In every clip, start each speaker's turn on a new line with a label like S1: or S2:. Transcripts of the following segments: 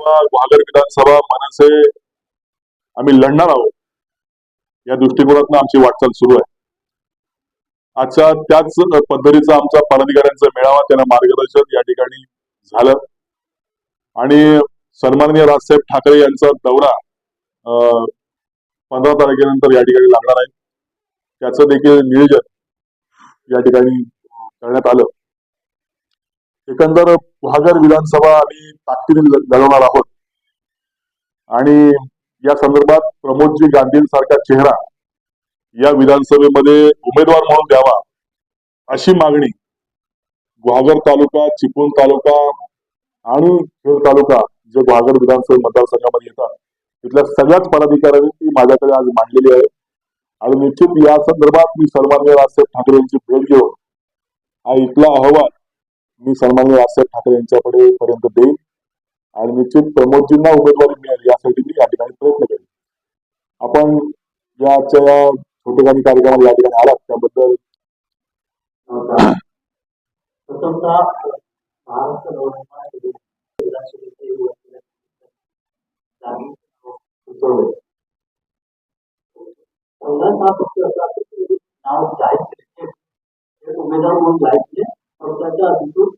S1: किंवा गुहागर विधानसभा मनसे आम्ही लढणार आहोत. या दृष्टिकोनातून आमची वाटचाल सुरू आहे. आजच्या त्याच पद्धतीचा आमचा पदाधिकाऱ्यांचा मेळावा त्यांना मार्गदर्शन या ठिकाणी झालं. आणि सन्माननीय राजसाहेब ठाकरे यांचा दौरा पंधरा तारखेनंतर या ठिकाणी लागणार आहे. त्याचं देखील नियोजन या ठिकाणी करण्यात आलं. एकंदर गुहागर विधानसभा आम्ही ताकदीने लढवणार आहोत. आणि या संदर्भात प्रमोदजी गांधींसारखा चेहरा या विधानसभेमध्ये उमेदवार म्हणून द्यावा अशी मागणी गुहागर तालुका चिपळूण तालुका आणि खेड तालुका जे गुहागर विधानसभा मतदारसंघामध्ये येतात तिथल्या सगळ्याच पदाधिकाऱ्यांनी ती माझ्याकडे आज मांडलेली आहे. आणि निश्चित या संदर्भात मी सन्माननीय राजसाहेब ठाकरे यांची भेट घेऊन हा इथला अहवाल मी सन्मान्य राजसाहेब ठाकरे यांच्याकडे पर्यंत देईन. आणि निश्चित प्रमोदजींना उमेदवारी मिळेल यासाठी मी या ठिकाणी प्रयत्न करेन. आपण या आजच्या या छोटेखानी कार्यक्रमाला या ठिकाणी आलात. त्याबद्दल
S2: प्रथमतः महाराष्ट्र नवनिर्माण सेनेचे विधानसभेचे युवक जाणून सुचवले पहिलाच हा पक्ष असा आहे की नाव जाहीर केले हे उमेदवार म्हणून जाहीर केले पक्षाच्या अधिकृत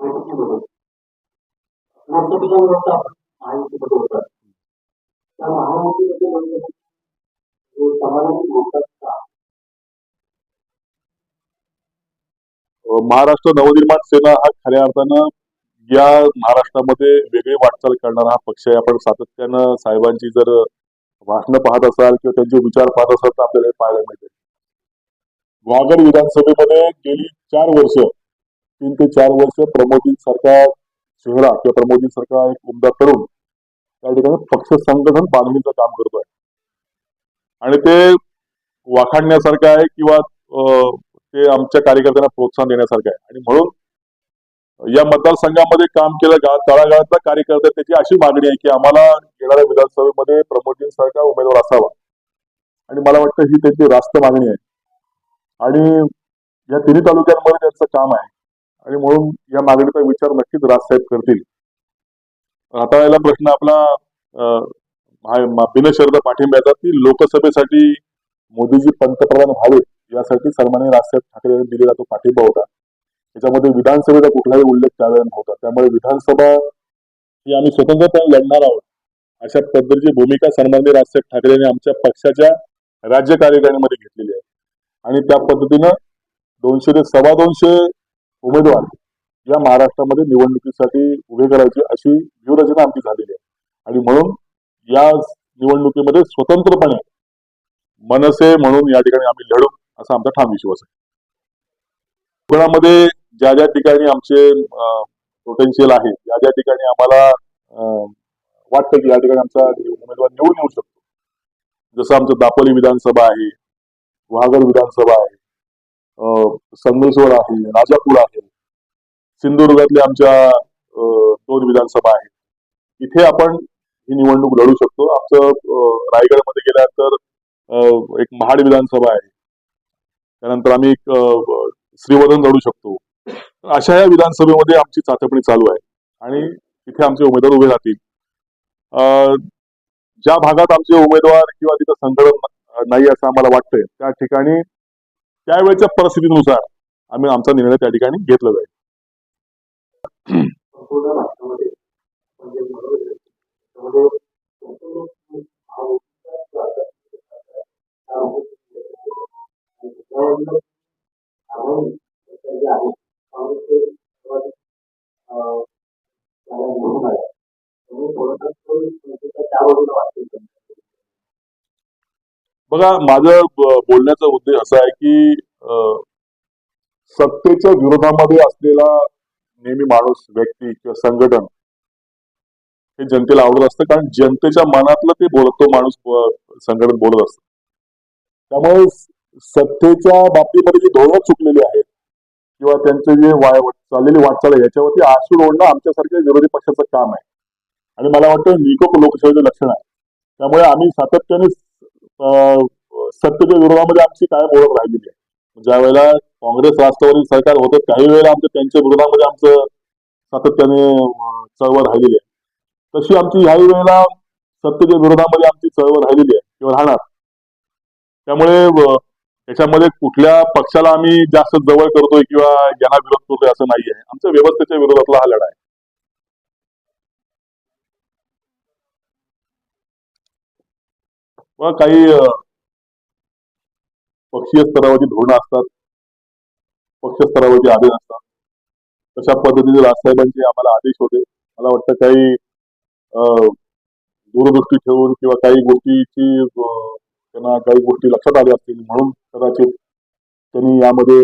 S2: बैठकीमध्ये महायुतीमध्ये त्या महायुतीमध्ये
S1: महाराष्ट्र नवनिर्माण सेना हा खऱ्या अर्थानं या महाराष्ट्रामध्ये वेगळी वाटचाल करणारा हा पक्ष आहे. आपण सातत्यानं साहेबांची जर भाषणं पाहत असाल किंवा त्यांचे विचार पाहत असाल तर आपल्याला हे पाहायला मिळते. गुहागर विधानसभेमध्ये गेली चार वर्ष तीन ते चार वर्ष प्रमोदींसारखा चेहरा किंवा प्रमोदींसारखा एक उमदा तरुण त्या ठिकाणी पक्ष संघटन बांधणीचं काम करतोय. आणि ते वाखाणण्यासारखं आहे किंवा ते आमच्या कार्यकर्त्यांना प्रोत्साहन देण्यासारखं आहे. आणि म्हणून या मतदारसंघामध्ये काम केलं तळागाळातला कार्यकर्ता त्याची अशी मागणी आहे की आम्हाला येणाऱ्या विधानसभेमध्ये प्रमोदजींसारखा उमेदवार असावा. आणि मला वाटतं ही त्यांची रास्त मागणी आहे. आणि या तिन्ही तालुक्यांमध्ये त्यांचं काम आहे. आणि म्हणून या मागणीचा विचार नक्कीच राजसाहेब करतील. आता याला प्रश्न आपला अं, हा- बिनशर्त पाठिंबा येतात की लोकसभेसाठी मोदीजी पंतप्रधान व्हावेत यासाठी सन्माननीय राजसाहेब ठाकरे यांनी दिलेला तो पाठिंबा होता. त्याच्यामध्ये विधानसभेचा कुठलाही उल्लेख त्यावेळेला नव्हता. त्यामुळे विधानसभा ही आम्ही स्वतंत्रपणे लढणार आहोत. अशा पद्धतीची भूमिका सन्मान्य राजसाहेब ठाकरे यांनी आमच्या पक्षाच्या राज्य कार्यकारिणीमध्ये घेतलेली आहे. आणि त्या पद्धतीनं दोनशे ते सव्वा दोनशे उमेदवार या महाराष्ट्रामध्ये निवडणुकीसाठी उभे करायचे अशी व्यूहरचना आमची झालेली आहे. आणि म्हणून या निवडणुकीमध्ये स्वतंत्रपणे मनसे म्हणून या ठिकाणी आम्ही लढू असा आमचा ठाम विश्वास आहे. कोकणामध्ये ज्या ज्या ठिकाणी आमचे पोटेन्शियल आहे ज्या ज्या ठिकाणी आम्हाला वाटतं की या ठिकाणी आमचा उमेदवार निवडून येऊ शकतो. जसं आमचं दापोली विधानसभा आहे गुहागर विधानसभा आहे संगमेश्वर आहे राजापूर आहे सिंधुदुर्गातल्या आमच्या दोन विधानसभा आहेत. इथे आपण ही निवडणूक लढू शकतो. आमचं रायगडमध्ये गेल्यानंतर एक महाड विधानसभा आहे. त्यानंतर आम्ही एक श्रीवर्धन लढू शकतो. अशा या विधानसभेमध्ये आमची चाचपणी चालू आहे आणि तिथे आमचे उमेदवार उभे राहतील. अं, ज्या भागात आमचे उमेदवार किंवा तिथं संकलन नाही असं आम्हाला वाटतंय त्या ठिकाणी त्यावेळेच्या परिस्थितीनुसार आम्ही आमचा निर्णय त्या ठिकाणी घेतला जाईल. बघा माझं बोलण्याचा उद्देश असा आहे की सत्तेच्या विरोधामध्ये असलेला नेहमी माणूस व्यक्ती किंवा संघटन हे जनतेला आवडत असतं. कारण जनतेच्या मनातलं ते बोलत तो माणूस संघटन बोलत असतं. त्यामुळे सत्तेच्या बाबतीमध्ये जी धोरण चुकलेली आहेत किंवा त्यांचे जे वाय चाललेली वाटचाल आहे याच्यावरती आसूड ओढणं आमच्यासारख्या विरोधी पक्षाचं काम आहे. आणि मला वाटतं निकोप लोकशाहीचं लक्षण आहे. त्यामुळे आम्ही सातत्याने सत्तेच्या विरोधामध्ये आमची कायम ओळख राहिलेली आहे? ज्या वेळेला काँग्रेस राष्ट्रवादी सरकार होतं काही वेळेला आमचं त्यांच्या विरोधामध्ये आमचं सातत्याने चळवळ राहिलेली आहे. तशी आमची ह्याही वेळेला सत्तेच्या विरोधामध्ये आमची चळवळ राहिलेली आहे किंवा राहणार. त्यामुळे याच्यामध्ये कुठल्या पक्षाला आम्ही जास्त जवळ करतोय किंवा यांना विरोध करतोय असं नाही आहे आमच्या व्यवस्थेच्या विरोधातला हा लढा आहे. व काही पक्षीय स्तरावरची धोरणं असतात पक्ष स्तरावरचे आदेश असतात तशा पद्धतीने राजसाहेबांचे आम्हाला आदेश होते. मला वाटतं काही दूरदृष्टी ठेवून किंवा काही गोष्टीची त्यांना काही गोष्टी लक्षात आल्या असतील म्हणून कदाचित त्यांनी यामध्ये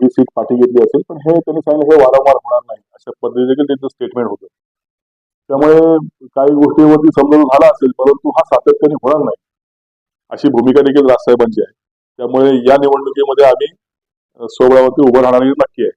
S1: ही सीट पाठी घेतली असेल. पण हे त्यांनी सांगितलं हे वारंवार होणार नाही. अशा पद्धतीने देखील त्यांचं स्टेटमेंट होतं. त्यामुळे काही गोष्टीवरती समजून झाला असेल परंतु हा सातत्याने होणार नाही. अशी भूमिका देखील राजसाहेबांची आहे. त्यामुळे या निवडणुकीमध्ये आम्ही अ, सोबळावरती उभं राहणार नक्की आहे.